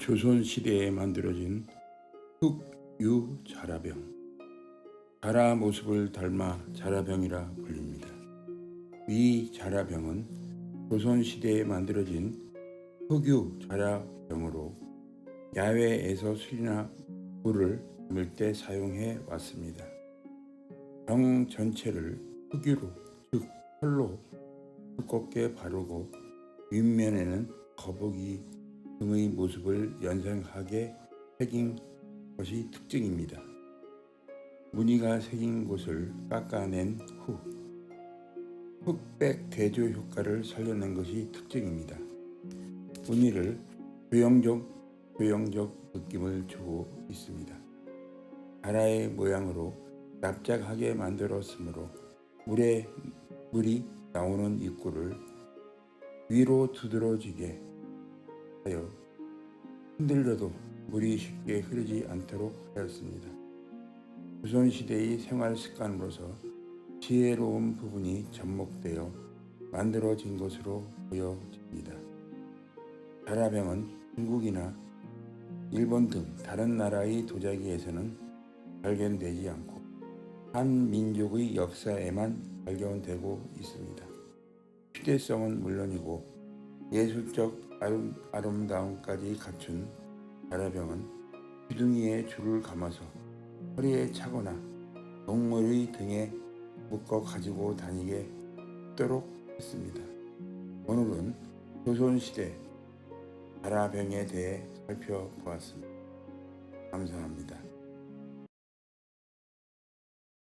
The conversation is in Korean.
조선 시대에 만들어진 흑유 자라병. 자라 모습을 닮아 자라병이라 불립니다. 위 자라병은 조선 시대에 만들어진 흑유 자라병으로 야외에서 술이나 물을 담을 때 사용해 왔습니다. 병 전체를 흑유로 즉 털로 두껍게 바르고 윗면에는 거북이 등의 모습을 연상하게 새긴 것이 특징입니다. 무늬가 새긴 곳을 깎아낸 후 흑백 대조 효과를 살려낸 것이 특징입니다. 무늬를 교형적 교형적 느낌을 주고 있습니다. 가라의 모양으로 납작하게 만들었으므로 물에 물이 나오는 입구를 위로 두드러지게 하여 흔들려도 물이 쉽게 흐르지 않도록 하였습니다. 조선시대의 생활 습관으로서 지혜로운 부분이 접목되어 만들어진 것으로 보여집니다. 자라병은 중국이나 일본 등 다른 나라의 도자기에서는 발견되지 않고 한 민족의 역사에만 발견되고 있습니다. 휴대성은 물론이고 예술적 아름, 아름 다움까지 갖춘 자라병은 주둥이에 줄을 감아서 허리에 차거나 동물의 등에 묶어 가지고 다니게 하도록 했습니다. 오늘은 조선시대 자라병에 대해 살펴보았습니다. 감사합니다.